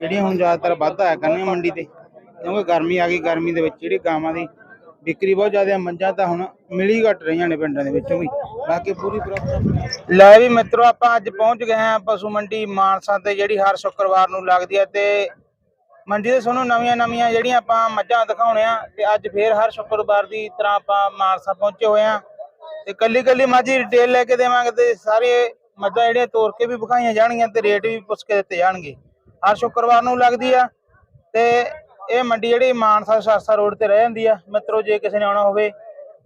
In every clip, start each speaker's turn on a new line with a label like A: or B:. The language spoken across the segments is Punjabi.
A: ਜਿਹੜੀਆਂ ਹੁਣ ਜ਼ਿਆਦਾਤਰ ਵੱਧ ਆਇਆ ਕਰਨੀਆਂ ਮੰਡੀ ਤੇ ਕਿਉਂਕਿ ਗਰਮੀ ਆ ਗਈ ਗਰਮੀ ਦੇ ਵਿੱਚ ਜਿਹੜੀ ਗਾਵਾਂ ਦੀ ਵਿਕਰੀ ਬਹੁਤ ਜ਼ਿਆਦਾ ਆ, ਮੱਝਾਂ ਤਾਂ ਹੁਣ ਮਿਲੀ ਘਟ ਰਹੀਆਂ ਨੇ ਪਿੰਡਾਂ ਦੇ ਵਿੱਚੋਂ ਵੀ। ਬਾਕੀ ਪੂਰੀ ਪ੍ਰੋਪਰ ਲੈ ਵੀ ਮਿੱਤਰੋ ਆਪਾਂ ਅੱਜ ਪਹੁੰਚ ਗਏ ਹਾਂ ਪਸ਼ੂ ਮੰਡੀ ਮਾਨਸਾ ਤੇ ਜਿਹੜੀ ਹਰ ਸ਼ੁੱਕਰਵਾਰ ਨੂੰ ਲੱਗਦੀ ਹੈ ਤੇ ਮੰਡੀ ਦੇ ਤੁਹਾਨੂੰ ਨਵੀਆਂ ਨਵੀਆਂ ਜਿਹੜੀਆਂ ਆਪਾਂ ਮੱਝਾਂ ਦਿਖਾਉਣੇ ਆ ਤੇ ਅੱਜ ਫੇਰ ਹਰ ਸ਼ੁੱਕਰਵਾਰ ਦੀ ਤਰ੍ਹਾਂ ਆਪਾਂ ਮਾਨਸਾ ਪਹੁੰਚੇ ਹੋਏ ਆ। ਤੇ ਕੱਲੀ ਕੱਲੀ ਮੱਝ ਦੀ ਡਿਟੇਲ ਲੈ ਕੇ ਦੇਵਾਂਗੇ ਤੇ ਸਾਰੇ ਮੱਝਾਂ ਜਿਹੜੀਆਂ ਤੋਰ ਕੇ ਵੀ ਵਿਖਾਈਆਂ ਜਾਣਗੀਆਂ ਤੇ ਰੇਟ ਵੀ ਪੁੱਛ ਕੇ ਦਿੱਤੇ ਜਾਣਗੇ। ਹਰ ਸ਼ੁੱਕਰਵਾਰ ਨੂੰ ਲੱਗਦੀ ਆ ਤੇ ਇਹ ਮੰਡੀ ਜਿਹੜੀ ਮਾਨਸਾ ਸਰਸਾ ਰੋਡ ਤੇ ਰਹਿ ਜਾਂਦੀ ਆ। ਮਿੱਤਰੋ ਜੇ ਕਿਸੇ ਨੇ ਆਉਣਾ ਹੋਵੇ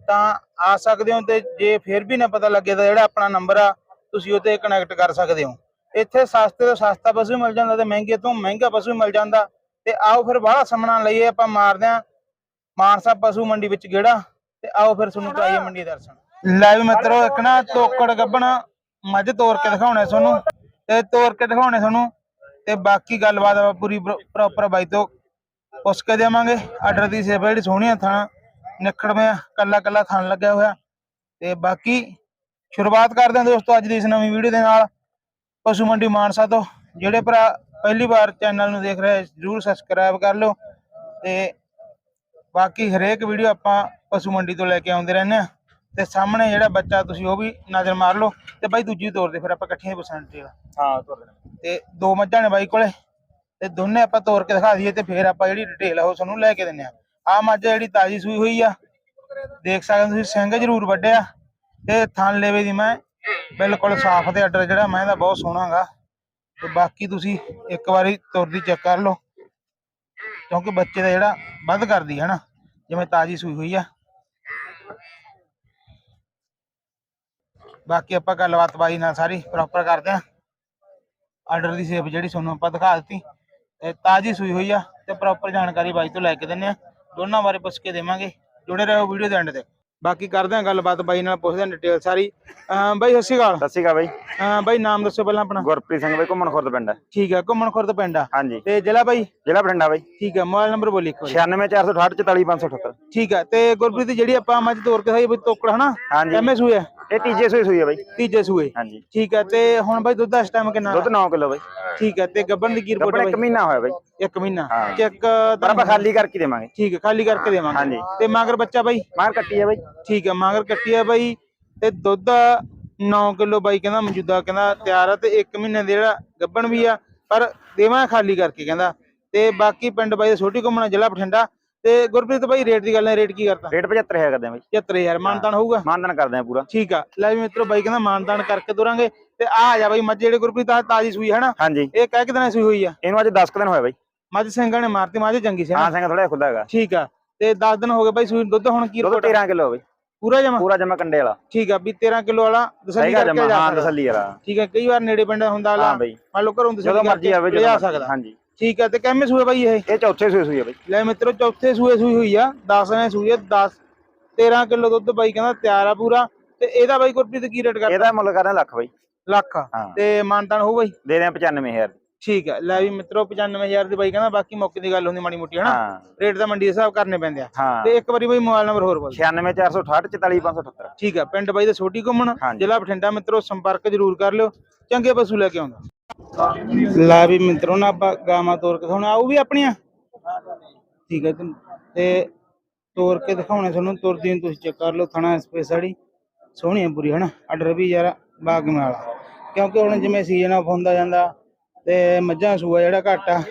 A: ਤਾਂ ਆ ਸਕਦੇ ਹੋ ਤੇ ਜੇ ਫਿਰ ਵੀ ਨਾ ਪਤਾ ਲੱਗੇ ਤਾਂ ਜਿਹੜਾ ਆਪਣਾ ਨੰਬਰ ਆ ਤੁਸੀਂ ਉਹ ਤੇ ਕਨੈਕਟ ਕਰ ਸਕਦੇ ਹੋ। ਇੱਥੇ ਸਸਤੇ ਤੋਂ ਸਸਤਾ ਪਸ਼ੂ ਮਿਲ ਜਾਂਦਾ ਤੇ ਮਹਿੰਗੇ ਤੋਂ ਮਹਿੰਗਾ ਪਸ਼ੂ ਮਿਲ ਜਾਂਦਾ ਤੇ ਆਓ ਫਿਰ ਬਾਹਲਾ ਸਮਣਾ ਲਈਏ ਆਪਾਂ ਮਾਰਦੇ ਆ ਮਾਨਸਾ ਪਸ਼ੂ ਮੰਡੀ ਵਿੱਚ ਗੇੜਾ ਤੇ ਆਓ ਫਿਰ ਤੁਹਾਨੂੰ ਕਰਾਈਏ ਮੰਡੀ ਦੇ ਦਰਸ਼ਨ। ਲੈ ਵੀ ਮਿੱਤਰੋ ਇੱਕ ਨਾ ਤੋਕੜ ਗੱਬਣ ਮੱਝ ਤੋਰ ਕੇ ਦਿਖਾਉਣੇ ਤੁਹਾਨੂੰ ਤੇ ਤੋਰ ਕੇ ਦਿਖਾਉਣੇ ਤੁਹਾਨੂੰ। ਤੇ ਬਾਕੀ ਗੱਲਬਾਤ ਆਪਾਂ ਪੂਰੀ ਪ੍ਰੋਪਰ ਬਾਈ ਤੋਂ ਪੁੱਛ ਕੇ ਦੇਵਾਂਗੇ। ਆਰਡਰ ਦੀ ਸੇਵਾ ਜਿਹੜੀ ਸੋਹਣੀ ਆ ਥਾਂ, ਨਿਖੜਵੇਂ ਕੱਲਾ ਕੱਲਾ ਥਣ ਲੱਗਿਆ ਹੋਇਆ। ਤੇ ਬਾਕੀ ਸ਼ੁਰੂਆਤ ਕਰਦੇ ਹਾਂ ਦੋਸਤੋ ਅੱਜ ਦੀ ਇਸ ਨਵੀਂ ਵੀਡੀਓ ਦੇ ਨਾਲ। ਪਸ਼ੂ ਮੰਡੀ ਮਾਨਸਾ ਤੋਂ। ਜਿਹੜੇ ਭਰਾ ਪਹਿਲੀ ਵਾਰ ਚੈਨਲ ਨੂੰ ਦੇਖ ਰਹੇ ਜਰੂਰ ਸਬਸਕ੍ਰਾਈਬ ਕਰ ਲਓ। ਤੇ ਬਾਕੀ ਹਰੇਕ ਵੀਡੀਓ ਆਪਾਂ ਪਸ਼ੂ ਮੰਡੀ ਤੋਂ ਲੈ ਕੇ ਆਉਂਦੇ ਰਹਿੰਦੇ ਆ ਤੇ ਸਾਹਮਣੇ ਜਿਹੜਾ ਬੱਚਾ ਤੁਸੀਂ ਉਹ ਵੀ ਨਜ਼ਰ ਮਾਰ ਲਓ ਤੇ ਬਾਈ ਦੂਜੀ ਤੋਰ ਦੇ ਫਿਰ ਆਪਾਂ ਇਕੱਠੀਆਂ ਪਰਸੈਂਟ
B: ਹਾਂ ਤੁਰ
A: ਤੇ ਦੋ ਮੱਝਾਂ ਨੇ ਬਾਈ ਕੋਲੇ ਤੇ ਦੋਨੇ ਆਪਾਂ ਤੋਰ ਕੇ ਦਿਖਾ ਦਈਏ ਤੇ ਫਿਰ ਆਪਾਂ ਜਿਹੜੀ ਡਿਟੇਲ ਆ ਉਹ ਤੁਹਾਨੂੰ ਲੈ ਕੇ ਦਿੰਨੇ ਆ। ਆ ਮੱਝ ਜਿਹੜੀ ਤਾਜੀ ਸੂਈ ਹੋਈ ਆ। ਦੇਖ ਸਕਦੇ ਤੁਸੀਂ ਸਿੰਘ ਜ਼ਰੂਰ ਵੱਡਿਆ ਤੇ ਥਣ ਲੇਵੇ ਦੀ ਮੈਂ ਬਿਲਕੁਲ ਸਾਫ਼ ਤੇ ਆਰਡਰ ਜਿਹੜਾ ਮੈਂ ਦਾ ਬਹੁਤ ਸੋਹਣਾਗਾ। ਤੇ ਬਾਕੀ ਤੁਸੀਂ ਇੱਕ ਵਾਰੀ ਤੁਰਦੀ ਚੈੱਕ ਕਰ ਲਓ। ਕਿਉਂਕਿ ਬੱਚੇ ਦਾ ਜਿਹੜਾ ਵੱਧ ਕਰਦੀ ਹੈ ਨਾ ਜਿਵੇਂ ਤਾਜੀ ਸੂਈ ਹੋਈ ਆ। ਬਾਕੀ ਆਪਾਂ ਗੱਲਬਾਤ ਬਾਈ ਨਾਲ ਸਾਰੀ ਪ੍ਰੋਪਰ ਕਰਦੇ ਆ ਆਰਡਰ ਦੀ ਸੇਪ ਜਿਹੜੀ ਤੁਹਾਨੂੰ ਆਪਾਂ ਦਿਖਾ ਦਿੱਤੀ। ਤੇ ਤਾਜੀ ਸੂਈ ਹੋਈ ਆ ਤੇ ਪ੍ਰੋਪਰ ਜਾਣਕਾਰੀ ਬਾਈ ਤੋਂ ਲੈ ਕੇ ਦਿੰਨੇ ਆ ਦੋਨਾਂ ਬਾਰੇ ਪੁੱਛ ਕੇ ਦੇਵਾਂਗੇ। ਜੁੜੇ ਰਹੋ ਵੀਡੀਓ ਦੇ ਐਂਡ ਤੇ। ਬਾਕੀ ਕਰਦੇ ਆ ਗੱਲਬਾਤ ਬਾਈ ਨਾਲ ਪੁੱਛਦੇ ਆ ਡਿਟੇਲ ਸਾਰੀ। ਅਮ ਬਾਈ ਸਤਿ ਸ਼੍ਰੀ ਅਕਾਲ।
B: ਸਤਿ ਸ਼੍ਰੀ ਅਕਾਲ ਬਾਈ।
A: ਅਮ ਬਾਈ ਨਾਮ ਦੱਸੋ ਪਹਿਲਾਂ ਆਪਣਾ।
B: ਗੁਰਪ੍ਰੀਤ ਸਿੰਘ ਬਾਈ ਘੁੰਮਣ ਖੁਰਦ ਪਿੰਡ। ਹੈ
A: ਠੀਕ ਆ ਘੁੰਮਣ ਖੁਰਦ ਪਿੰਡ ਆ।
B: ਹਾਂਜੀ।
A: ਤੇ ਜ਼ਿਲ੍ਹਾ ਬਾਈ?
B: ਜ਼ਿਲ੍ਹਾ ਬਠਿੰਡਾ ਬਾਈ।
A: ਠੀਕ ਆ ਮੋਬਾਈਲ ਨੰਬਰ ਬੋਲੀ ਇੱਕ ਵਾਰੀ।
B: 96468 44578
A: ਠੀਕ ਆ ਤੇ ਗੁਰਪ੍ਰੀਤ ਜਿਹੜੀ ਆਪਾਂ ਮੱਝ ਤੋਰ ਕੇ ਸਾਈ ਬਈ ਤੋਕੜ ਹਨਾ?
B: ਹਾਂਜੀ।
A: ਐਮਏ ਸੂਏ ਆ?
B: ਇਹ ਤੀਜੇ ਸੂਈ ਸੂਈ ਹੈ ਬਾਈ।
A: ਤੀਜੇ ਸੂਏ।
B: ਹਾਂਜੀ।
A: ਠੀਕ ਆ ਤੇ ਹੁਣ ਬਾਈ ਦੁੱਧ ਇਸ ਟਾਈਮ ਕਿੰਨਾ
B: ਦੁੱਧ 9 ਕਿਲੋ ਬਾਈ।
A: ਠੀਕ ਆ ਤੇ ਗੱਬਣ ਦੀ ਕੀ ਰਿਪੋਰਟ ਬਾਈ
B: ਇੱਕ ਮਹੀਨਾ ਹੋਇਆ ਬਾਈ।
A: ਇੱਕ ਮਹੀਨਾ।
B: ਹਾਂ।
A: ਚੈੱਕ
B: ਆਪਾਂ ਖਾਲੀ ਕਰਕੇ ਦੇਵਾਂਗੇ।
A: ਠੀਕ ਹੈ ਖਾਲੀ ਕਰਕੇ ਦੇਵਾਂਗੇ।
B: ਹਾਂਜੀ।
A: ਤੇ ਮਗਰ ਬੱਚਾ ਬਾਈ?
B: ਮਾਰ ਕੱਟੀ ਹੈ ਬਾਈ।
A: ਠੀਕ ਹੈ ਮਗਰ ਕੱਟੀ ਆ ਬਾਈ। ਤੇ ਦੁੱਧ 9 ਕਿਲੋ ਬਾਈ ਕਹਿੰਦਾ ਮੌਜੂਦਾ ਕਹਿੰਦਾ ਤਿਆਰ ਆ ਤੇ 1 ਮਹੀਨੇ ਦੇ ਜਿਹੜਾ ਗੱਬਣ ਵੀ ਆ ਪਰ ਦੇਵਾਂ ਖਾਲੀ ਕਰਕੇ ਕਹਿੰਦਾ। ਤੇ ਬਾਕੀ ਪਿੰਡ ਬਾਈ ਦਾ ਛੋਟੀ ਘੁੰਮਣਾ ਜ਼ਿਲ੍ਹਾ ਬਠਿੰਡਾ। ਤੇ ਗੁਰਪ੍ਰੀਤ ਬਾਈ ਰੇਟ ਦੀ ਗੱਲ ਹੈ ਰੇਟ ਕੀ ਕਰਤਾ?
B: ਰੇਟ 75 ਹੈ ਕਰਦੇ ਆ ਬਾਈ
A: 75000 ਮਾਨਤਾਨ ਹੋਊਗਾ?
B: ਮਾਨਦਨ ਕਰਦੇ ਆ ਪੂਰਾ।
A: ਠੀਕ ਆ। ਲੈ ਵੀ ਮਿੱਤਰੋ ਬਾਈ ਕਹਿੰਦਾ ਮਾਨਤਾਨ ਕਰਕੇ ਤੁਰਾਂਗੇ। ਤੇ ਆ ਆ ਜਾ ਬਾਈ ਮੱਝ ਜਿਹੜੇ ਗੁਰਪ੍ਰੀਤ ਆ ਤਾਜੀ ਸੂਈ ਹੈ ਨਾ?
B: ਹਾਂਜੀ।
A: ਇਹ ਕਹਿ ਕਿ ਦਿਨਾਂ ਸੂਈ ਹੋਈ ਆ?
B: ਇਹਨੂੰ ਅੱਜ 10 ਦਿਨ ਹੋਇਆ ਬਾਈ।
A: ਮੱਝ ਸਿੰਘਾਂ ਨੇ ਮਾਰਤੀ ਮੱਝ ਚੰਗੀ ਸੀ
B: ਹਾਂ ਸਿੰਘ ਥੋੜਾ ਖੁੱਲਾ ਹੈਗਾ।
A: ਠੀਕ ਆ। ਤੇ 10 ਦਿਨ ਹੋ ਗਏ ਬਾਈ ਸੂਈ ਦੁੱਧ ਹੁਣ ਕੀ ਰਿਪੋਰਟ
B: 13 ਕਿਲੋ ਬਾਈ।
A: ਪੂਰਾ ਜਮਾ?
B: ਪੂਰਾ ਜਮਾ ਕੰਡੇ ਵਾਲਾ।
A: ਠੀਕ ਆ ਵੀ 13 ਕਿਲੋ ਵਾਲਾ
B: ਸਹੀਗਾ
A: ਕਰਕੇ ਜਾ
B: ਹਾਂ
A: ਸਕਦਾ।
B: ਤਸੱਲੀ ਵਾਲਾ।
A: ਠੀਕ ਹੈ ਕਈ ਵਾਰ ਨੇੜੇ ਪਿੰਡ ਹੁੰਦਾ
B: ਹਾਂ
A: ਲਾ
B: ਬਾਈ।
A: ਮੰਨ ਲਓ ਘਰੋਂ ਤਸੱਲੀ
B: ਜਦੋਂ ਮਰਜ਼ੀ ਆਵੇ ਜਦੋਂ
A: ਸਕਦਾ।
B: ਹਾਂਜੀ।
A: ਠੀਕ ਹੈ ਤੇ ਕਿੰਨੇ ਸੂਏ ਬਾਈ ਇਹ?
B: ਇਹ ਚੌਥੇ ਸੂਈ ਸੂਈ ਹੈ ਬਾਈ।
A: ਲੈ ਮਿੱਤਰੋ ਚੌਥੇ ਸੂਏ ਸੂਈ ਹੋਈ ਆ 10 ਨੇ ਸੂਈ ਆ 10 13 ਕਿਲੋ ਦੁੱਧ ਬਾਈ ਕਹਿੰਦਾ ਤਿਆਰ ਆ ਪੂਰਾ। ਤੇ ਇਹਦਾ ਬਾਈ ਗੁਰਪ੍ਰੀਤ ਕੀ ਰੇਟ ਕਰਦਾ?
B: ਇਹਦਾ ਮੁੱਲ ਕਰਨਾ ਲੱਖ ਬਾਈ।
A: ਲੱਖ। ਆ।
B: ਹਾਂ।
A: ਤੇ ਮਾਨਤਾਨ ਹੋਊ ਬਾਈ?
B: ਦੇ ਰਹੇ ਆ 95000
A: ਠੀਕ ਹੈ ਲੈ ਵੀ ਮਿੱਤਰੋ 95000 ਦੀ ਬਾਈ ਕਹਿੰਦਾ ਬਾਕੀ ਮੌਕੇ ਦੀ ਗੱਲ ਹੁੰਦੀ ਮਾੜੀ ਮੋਟੀ ਹਨਾ?
B: ਹਾਂ।
A: ਰੇਟ ਤਾਂ ਮੰਡੀ ਦੇ ਹਿਸਾਬ ਕਰਨੇ ਪੈਂਦੇ ਆ।
B: ਹਾਂ।
A: ਤੇ ਇੱਕ ਵਾਰੀ ਬਾਈ ਮੋਬਾਈਲ ਨੰਬਰ ਹੋਰ ਬੋਲ
B: 96468 44578
A: ਠੀਕ ਹੈ ਪਿੰਡ ਬਾਈ ਦਾ ਛੋਟੀ ਘੁੰਮਣ। ਜ਼ਿਲ੍ਹਾ ਬਠਿੰਡਾ ਮਿੱਤਰੋ ਸੰਪਰਕ ਜ਼ਰੂਰ ਕਰ ਲਿਓ। ਚੰਗੇ ਪਸ਼ੂ ਲੈ ਕੇ ਆਉਂਦਾ। ਲਾ ਵੀ ਮਿੱਤਰੋ ਨਾ ਆਪਾਂ ਗਾਵਾਂ ਤੋਰ ਕੇ ਹੁਣ ਆਊ ਵੀ ਆਪਣੀਆਂ? ਠੀਕ ਹੈ ਤੇ- ਤੋਰ ਕੇ ਦਿਖਾਉਣੇ ਤੁਹਾਨੂੰ, ਤੁਰਦੀ ਨੂੰ ਤੁਸੀਂ ਚੈੱਕ ਕਰ ਲਓ ਥਣਾ ਸਪੇਸ ਵਾਲੀ। ਸੋਹਣੀ ਹੈ ਪੂਰੀ ਹਨਾ ਆਰਡਰ ਵੀ ਯਾਰ, ਬਾਗ ਵਾਲਾ ਕਿਉਂਕਿ ਹੁਣ ਜਿਵੇਂ ਸੀਜ਼ਨ ਆਫ ਹੁੰਦਾ ਜਾਂਦਾ, ਤੇ ਮੱਝਾਂ ਸੂਆ ਜਿਹੜਾ ਘੱਟ ਆ,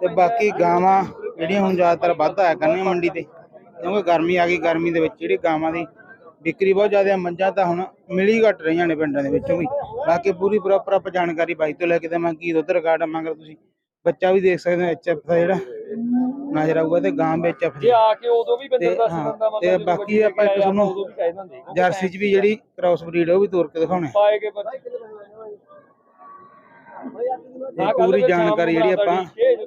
A: ਤੇ ਬਾਕੀ ਗਾਵਾਂ ਜਿਹੜੀਆਂ ਹੁਣ ਜ਼ਿਆਦਾਤਰ ਵੱਧ ਆਇਆ ਕਰਨੀਆਂ ਮੰਡੀ ਤੇ। ਕਿਉਂਕਿ ਗਰਮੀ ਆ ਗਈ, ਗਰਮੀ ਦੇ ਵਿੱਚ ਜਿਹੜੀ ਗਾਵਾਂ ਦੀ ਵਿਕਰੀ ਬਹੁਤ ਜ਼ਿਆਦਾ ਮੱਝਾਂ ਤਾਂ ਹੁਣ ਮਿਲੀ ਘਟ ਰਹੀਆਂ ਨੇ ਪਿੰਡਾਂ ਦੇ ਵਿੱਚੋਂ ਵੀ। ਬਾਕੀ ਪੂਰੀ ਪ੍ਰੋਪਰ ਆਪਾਂ ਜਾਣਕਾਰੀ ਬਾਈ ਤੋਂ ਲੈ ਕੇ ਦੇਵਾਂ ਕੀ ਦੁੱਧ ਰਿਕਾਰਡ ਮਗਰ ਤੁਸੀਂ। ਬੱਚਾ ਵੀ ਦੇਖ ਸਕਦੇ ਹੋ ਐਚਐਫ ਦਾ ਜਿਹੜਾ ਨਜ਼ਰ ਆਊਗਾ ਤੇ ਗਾਂ ਵਿੱਚ ਐਫ
C: ਜੇ ਆ ਕੇ ਉਦੋਂ ਵੀ ਬੰਦਾ ਦੱਸ ਦਿੰਦਾ ਮਤਲਬ
A: ਤੇ ਬਾਕੀ ਆਪਾਂ ਇੱਕ ਤੁਹਾਨੂੰ ਜਰਸੀ 'ਚ ਵੀ ਜਿਹੜੀ ਕ੍ਰਾਸ ਬਰੀਡ ਉਹ ਵੀ ਤੋਰ ਕੇ ਦਿਖਾਉਣੇ।
C: ਪਾਏ ਕੇ
A: ਪੂਰੀ ਜਾਣਕਾਰੀ ਜਿਹੜੀ ਆਪਾਂ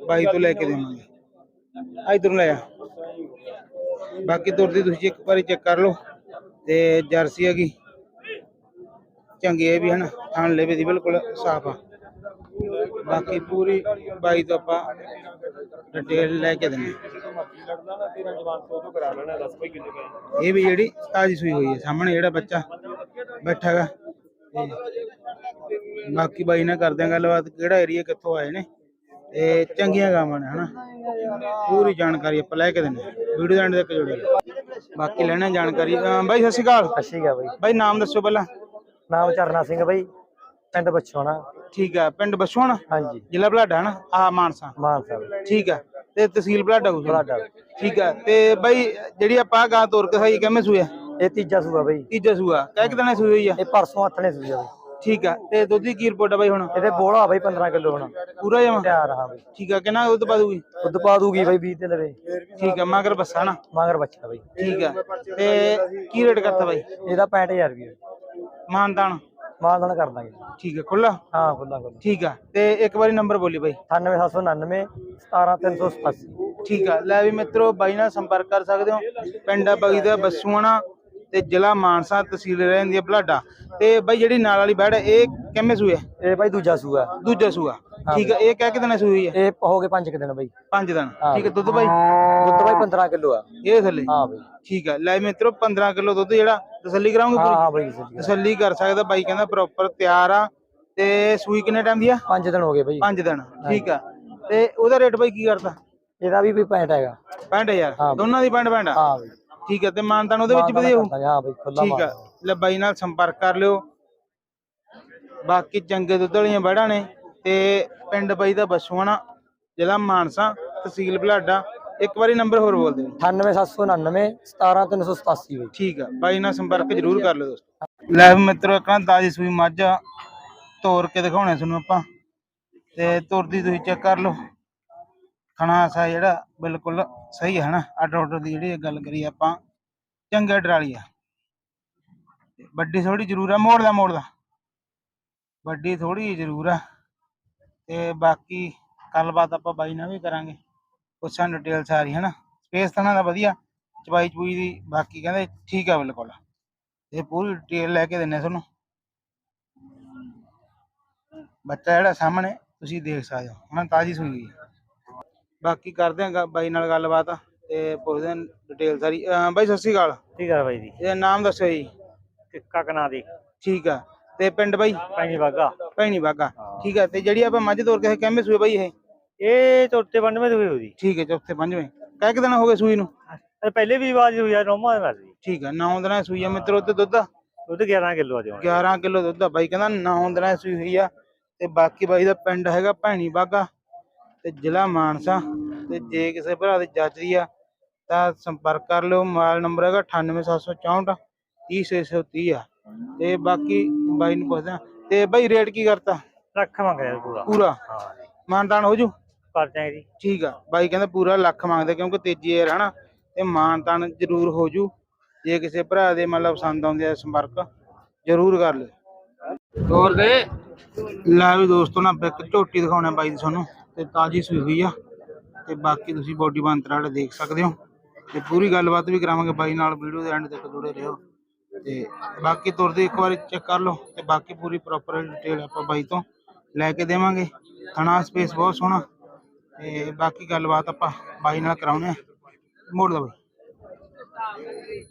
A: ਬਾਈ ਤੋਂ ਲੈ ਕੇ ਦੇਵਾਂਗੇ। ਇਧਰੋਂ ਲੈ ਆ। ਬਾਕੀ ਤੁਰਦੀ ਤੁਸੀਂ ਇੱਕ ਵਾਰੀ ਚੈੱਕ ਕਰ ਲਓ ਤੇ ਜਰਸੀ ਹੈਗੀ। ਚੰਗੀ ਹੈ ਵੀ ਹਨ ਥਾਣ ਲੈਵੇ ਦੀ ਬਿਲਕੁਲ ਸਾਫ਼ ਆ। ਬਾਕੀ ਪੂਰੀ ਬਾਈ ਤੋਂ ਆਪਾਂ ਡਿਟੇਲ ਲੈ ਕੇ ਦਿੰਦੇ ਇਹ ਵੀ ਜਿਹੜੀ ਤਾਜੀ ਸੂਈ ਹੋਈ ਹੈ ਸਾਹਮਣੇ ਜਿਹੜਾ ਬੱਚਾ ਬੈਠਾ ਹੈਗਾ। ਤੇ ਬਾਕੀ ਬਾਈ ਨਾਲ ਕਰਦੇ ਆ ਗੱਲਬਾਤ ਕਿਹੜਾ ਏਰੀਆ ਕਿੱਥੋਂ ਆਏ ਨੇ ਤੇ ਚੰਗੀਆਂ ਗਾਵਾਂ ਨੇ ਹਨਾ। ਪੂਰੀ ਜਾਣਕਾਰੀ ਆਪਾਂ ਲੈ ਕੇ ਦਿੰਦੇ ਵੀਡੀਓ ਦੇ ਐਂਡ ਤੱਕ ਜੁੜੇ। ਬਾਕੀ ਲੈਣਾ ਜਾਣਕਾਰੀ ਬਾਈ ਸਤਿ ਸ਼੍ਰੀ ਅਕਾਲ।
D: ਅੱਛੀ ਗਾ ਬਈ।
A: ਬਾਈ ਨਾਮ ਦੱਸੋ ਪਹਿਲਾਂ।
D: ਨਾਮ ਚਰਨਾ ਸਿੰਘ ਬਈ ਪਿੰਡ ਬਛੋਣਾ।
A: ਠੀਕ ਆ ਪਿੰਡ ਬਸਵਾਣਾ
D: ਹਾਂਜੀ।
A: ਜ਼ਿਲ੍ਹਾ ਬਲਾਡਾ ਹਨਾ? ਆ ਮਾਨਸਾ।
D: ਮਾਨਸਾ ਬਈ।
A: ਠੀਕ ਆ ਤੇ ਤਹਿਸੀਲ ਬਲਾਡਾ ਕੁਝ
D: ਬਲਾਡਾ
A: ਠੀਕ ਆ ਤੇ ਬਾਈ ਜਿਹੜੀ ਆਪਾਂ ਗਾਂ ਤੋਰ ਕੇ ਸਾਈ ਕਿਵੇਂ ਸੂਇਆ
D: ਇਹ ਤੀਜਾ ਸੂਆ ਬਈ।
A: ਤੀਜਾ ਸੂਆ ਕਹਿ ਕਿ ਦਿਨਾਂ ਸੂਈ ਹੋਈ ਆ?
D: ਇਹ ਪਰਸੋਂ ਹੱਥਣੇ ਸੂਆ ਬਈ।
A: ਠੀਕ ਆ ਤੇ ਦੁੱਧ ਦੀ ਕੀ ਰਿਪੋਰਟ ਆ ਬਾਈ ਹੁਣ?
D: ਇਹਦੇ ਬੋਲਾ ਬਈ 15 ਕਿਲੋ ਹੁਣ।
A: ਪੂਰਾ ਜਮਾ
D: ਤਿਆਰ ਆ ਬਈ।
A: ਠੀਕ ਆ ਕਿੰਨਾ ਦੁੱਧ ਪਾ ਦੂਗੀ?
D: ਦੁੱਧ ਪਾ ਦੂਗੀ ਬਈ 20 ਤੇ ਲਵੇ
A: ਠੀਕ ਆ ਮਗਰ ਬੱਸਾ ਨਾ
D: ਮਗਰ ਬੱਚਾ ਬਈ।
A: ਠੀਕ ਆ ਤੇ ਕੀ ਰੇਟ ਕਰਤਾ ਬਾਈ?
D: ਇਹਦਾ 65000 ਰੁਪਏ
A: ਮਾਨਦਾਨ।
D: ਮਾਨਦਾਨ ਕਰ ਦਾਂਗੇ।
A: ਠੀਕ ਆ ਖੁੱਲਾ
D: ਹਾਂ ਖੁੱਲਾ ਖੁੱਲਾ
A: ਠੀਕ ਆ ਤੇ ਇੱਕ ਵਾਰੀ ਨੰਬਰ ਬੋਲੀ ਬਾਈ।
D: 98799 17387
A: ਠੀਕ ਆ ਲੈ ਵੀ ਮਿੱਤਰੋ ਬਾਈ ਨਾਲ ਸੰਪਰਕ ਕਰ ਸਕਦੇ ਹੋ। ਪਿੰਡ ਬਾਈ ਦਾ ਬੱਸੂਆਣਾ ਤੇ ਜ਼ਿਲ੍ਹਾ ਮਾਨਸਾ ਤਹਿਸੀਲ ਰਹਿੰਦੀ ਹੈ ਬਲਾਡਾ। ਤੇ ਬਾਈ ਜਿਹੜੀ ਨਾਲ ਵਾਲੀ ਬੈੜ ਹੈ ਇਹ ਕਿੰਨੇ ਸੂਏ? ਹੈ?
D: ਇਹ ਬਈ ਦੂਜਾ ਸੂਆ।
A: ਦੂਜਾ ਸੂਆ। ਠੀਕ ਆ ਇਹ ਕਹਿ ਕੇ ਦਿਨਾਂ ਸੂਈ ਹੋਈ ਹੈ
D: ਇਹ ਹੋ ਗਏ 5 ਦਿਨ ਬਈ।
A: ਪੰਜ ਦਿਨ।
D: ਹਾਂ।
A: ਠੀਕ ਹੈ ਦੁੱਧ ਬਾਈ?
D: ਦੁੱਧ ਬਈ 15 ਕਿਲੋ ਆ।
A: ਇਹ ਥੱਲੇ?
D: ਹਾਂ ਬਈ।
A: ਠੀਕ ਆ ਲੈ ਮਿੱਤਰੋ 15 ਕਿਲੋ ਦੁੱਧ ਜਿਹੜਾ ਤਸੱਲੀ ਕਰਾਉਂਗੇ
D: ਹਾਂ
A: ਪੂਰੀ?
D: ਹਾਂ ਬਈ
A: ਤਸੱਲੀ ਕਰ ਸਕਦਾ ਬਾਈ ਕਹਿੰਦਾ ਪ੍ਰੋਪਰ ਤਿਆਰ ਆ। ਤੇ ਸੂਈ ਕਿੰਨੇ ਟਾਈਮ ਦੀ ਆ?
D: 5 ਦਿਨ ਹੋ ਗਏ ਬਈ।
A: ਪੰਜ ਦਿਨ ਠੀਕ ਆ। ਤੇ ਉਹਦਾ ਰੇਟ ਬਾਈ ਕੀ ਕਰਦਾ?
D: ਇਹਦਾ ਵੀ ਵੀ ਪੈਂਟ ਹੈਗਾ।
A: 65000
D: ਹਾਂ।
A: ਦੋਨਾਂ ਦੀ ਪੈਂਟ ਪੈਂਟ ਆ?
D: ਹਾਂ ਬਈ।
A: ਠੀਕ ਆ ਤੇ ਮਾਨਤਾਨ ਉਹਦੇ ਵਿੱਚ ਵਧੀਆ ਹੋਊ?
D: ਹਾਂ ਬਈ ਖੁੱਲਾ
A: ਠੀਕ ਆ ਲੈ ਬਾਈ ਨਾਲ ਸੰਪਰਕ ਕਰ ਲਿਓ। ਬਾਕੀ ਚੰਗੇ ਦੁੱਧ ਵਾਲੀਆਂ ਬੜਾਂ ਨੇ। ਤੇ ਪਿੰਡ ਬਾਈ ਦਾ ਬਸੂਆਣਾ ਜ਼ਿਲ੍ਹਾ ਮਾਨਸਾ ਤਹਿਸੀਲ ਬਲਾਡਾ। ਇੱਕ ਵਾਰੀ ਨੰਬਰ ਹੋਰ ਬੋਲ ਦਿਓ।
D: 98799 17387 ਬਈ।
A: ਠੀਕ ਆ ਬਾਈ ਨਾਲ ਸੰਪਰਕ ਜ਼ਰੂਰ ਕਰ ਲਿਓ ਦੋਸਤੋ। ਲੈ ਮਿੱਤਰੋ ਇੱਕ ਤਾਜੀ ਸੂਈ ਮੱਝ ਤੋਰ ਕੇ ਦਿਖਾਉਣੇ ਤੁਹਾਨੂੰ ਆਪਾਂ। ਤੇ ਤੁਰਦੀ ਤੁਸੀਂ ਚੈੱਕ ਕਰ ਲਓ। ਖਾਣਾ ਸਾ ਜਿਹੜਾ ਬਿਲਕੁਲ ਸਹੀ ਹੈ ਨਾ ਆਰਡਰ ਆਰਡਰ ਦੀ ਜਿਹੜੀ ਗੱਲ ਕਰੀ ਆਪਾਂ। ਚੰਗੇ ਡਰਾਲੀ ਆ। ਵੱਡੀ ਥੋੜੀ ਜ਼ਰੂਰ ਆ ਮੋੜ ਦਾ ਮੋੜ ਦਾ ਵੱਡੀ ਥੋੜੀ ਜ਼ਰੂਰ ਆ। ਤੇ ਬਾਕੀ ਗੱਲਬਾਤ ਆਪਾਂ ਬਾਈ ਨਾਲ ਵੀ ਕਰਾਂਗੇ। ਪੁੱਛਾਂ ਡਿਟੇਲ ਸਾਰੀ ਹੈ ਨਾ ਸਪੇਸ ਤਾਂ ਦਾ ਵਧੀਆ ਚਵਾਈ ਚੂਈ ਦੀ ਬਾਕੀ ਕਹਿੰਦੇ ਠੀਕ ਆ ਬਿਲਕੁਲ। ਇਹ ਪੂਰੀ ਡਿਟੇਲ ਲੈ ਕੇ ਦਿੰਨੇ ਤੁਹਾਨੂੰ। ਬੱਚਾ ਜਿਹੜਾ ਸਾਹਮਣੇ ਤੁਸੀਂ ਦੇਖ ਸਕਦੇ ਹੋ ਹੁਣ ਤਾਜੀ ਸੂਈ ਹੋਈ ਹੈ ਬਾਕੀ ਕਰਦੇ ਆਂ ਬਾਈ ਨਾਲ ਗੱਲਬਾਤ ਤੇ ਪੁੱਛਦੇ ਆਂ ਡਿਟੇਲ ਸਾਰੀ। ਅਹ ਬਾਈ ਸਤਿ ਸ਼੍ਰੀ ਅਕਾਲ।
D: ਠੀਕ ਆ ਬਾਈ ਜੀ।
A: ਇਹਦਾ ਨਾਮ ਦੱਸੋ ਜੀ।
D: ਕਿੱਕਾ ਕਨਾ ਦੀ
A: ਠੀਕ ਆ। ਤੇ ਪਿੰਡ ਬਾਈ?
D: ਪੈਣੀ ਵਾਗਾ
A: ਭੈਣੀ ਬਾਗਾ। ਠੀਕ ਆ ਤੇ ਜਿਹੜੀ ਆਪਾਂ ਮੱਝ ਤੋਰ ਕੇ ਕਹਿੰਦੇ ਸੂਏ ਬਾਈ ਇਹ?
D: ਇਹ ਚੌਥੇ ਦੀ ਹੋਈ ਉਹਦੀ
A: ਠੀਕ ਹੈ ਚੌਥੇ ਪੰਜਵੇਂ। ਕਹਿ ਕਿ ਦਿਨ ਹੋ ਗਏ ਸੂਈ ਨੂੰ?
D: ਪਹਿਲੇ ਵੀ ਆਵਾਜ਼ ਹੋਈ ਆ ਨੌਵਾਂ ਦੇ ਮਰਦੀ
A: ਠੀਕ ਆ ਨੌ ਦਿਨਾਂ ਸੂਈ ਆ ਮਿੱਤਰੋ ਤੇ ਦੁੱਧ?
D: ਦੁੱਧ 11 ਕਿਲੋ ਆ ਦਿਓ
A: 11 ਕਿਲੋ ਦੁੱਧ ਆ ਬਾਈ ਕਹਿੰਦਾ ਨੌ ਦਿਨਾਂ ਸੂਈ ਹੋਈ ਆ। ਤੇ ਬਾਕੀ ਬਾਈ ਦਾ ਪਿੰਡ ਹੈਗਾ ਭੈਣੀ ਬਾਗਾ ਤੇ ਜ਼ਿਲ੍ਹਾ ਮਾਨਸਾ। ਤੇ ਜੇ ਕਿਸੇ ਭਰਾ ਦੇ ਜੱਜਦੀ ਆ ਤਾਂ ਸੰਪਰਕ ਕਰ ਲਿਓ ਮੋਬਾਈਲ ਨੰਬਰ ਹੈਗਾ 98764 30630 ਆ। ਤੇ ਬਾਕੀ ਬਾਈ ਨੂੰ ਪੁੱਛਦਾ ਤੇ ਬਾਈ ਰੇਟ ਕੀ ਕਰਤਾ?
D: ਲੱਖ ਮੰਗ ਰਿਹਾ ਪੂਰਾ।
A: ਪੂਰਾ?
D: ਹਾਂ।
A: ਮਾਨਦਾਨ ਹੋ ਜੂ
D: ਕਰ ਜਾਏਗੀ ਜੀ।
A: ਠੀਕ ਆ। ਬਾਈ ਕਹਿੰਦਾ ਪੂਰਾ ਲੱਖ ਮੰਗਦੇ ਕਿਉਂਕਿ ਤੇਜੀ ਏਰ ਹਨਾ? ਤੇ ਮਾਨਤਾਨ ਜ਼ਰੂਰ ਹੋ ਜੂ ਜੇ ਕਿਸੇ ਭਰਾ ਦੇ ਮਤਲਬ ਪਸੰਦ ਆਉਂਦੇ ਆ ਸੰਪਰਕ ਜ਼ਰੂਰ ਕਰ ਲਿਓ। ਹੋਰ ਗਏ ਲੈ ਵੀ ਦੋਸਤੋ ਨਾ ਇੱਕ ਝੋਟੀ ਦਿਖਾਉਣਾ ਬਾਈ ਦੀ ਤੁਹਾਨੂੰ। ਤੇ ਤਾਜੀ ਸੂਈ ਹੋਈ ਆ। ਤੇ ਬਾਕੀ ਤੁਸੀਂ ਬੋਡੀ ਬੰਤਰਾੜ ਦੇਖ ਸਕਦੇ ਹੋ। ਤੇ ਪੂਰੀ ਗੱਲਬਾਤ ਵੀ ਕਰਾਵਾਂਗੇ ਬਾਈ ਨਾਲ ਵੀਡੀਓ ਦੇ ਐਂਡ ਤੱਕ ਜੁੜੇ ਰਹੋ। ਤੇ ਬਾਕੀ ਤੁਰਦੇ ਇੱਕ ਵਾਰੀ ਚੈੱਕ ਕਰ ਲਓ ਤੇ ਬਾਕੀ ਪੂਰੀ ਪ੍ਰੋਪਰ ਡਿਟੇਲ ਆਪਾਂ ਬਾਈ ਤੋਂ ਲੈ ਕੇ ਦੇਵਾਂਗੇ। ਥਣਾ ਸਪੇਸ ਬਹੁਤ ਸੋਹਣਾ ਤੇ ਬਾਕੀ ਗੱਲਬਾਤ ਆਪਾਂ ਬਾਈ ਨਾਲ ਕਰਾਉਨੇ ਆ ਮੋੜ ਦਾ ਬਾਈ।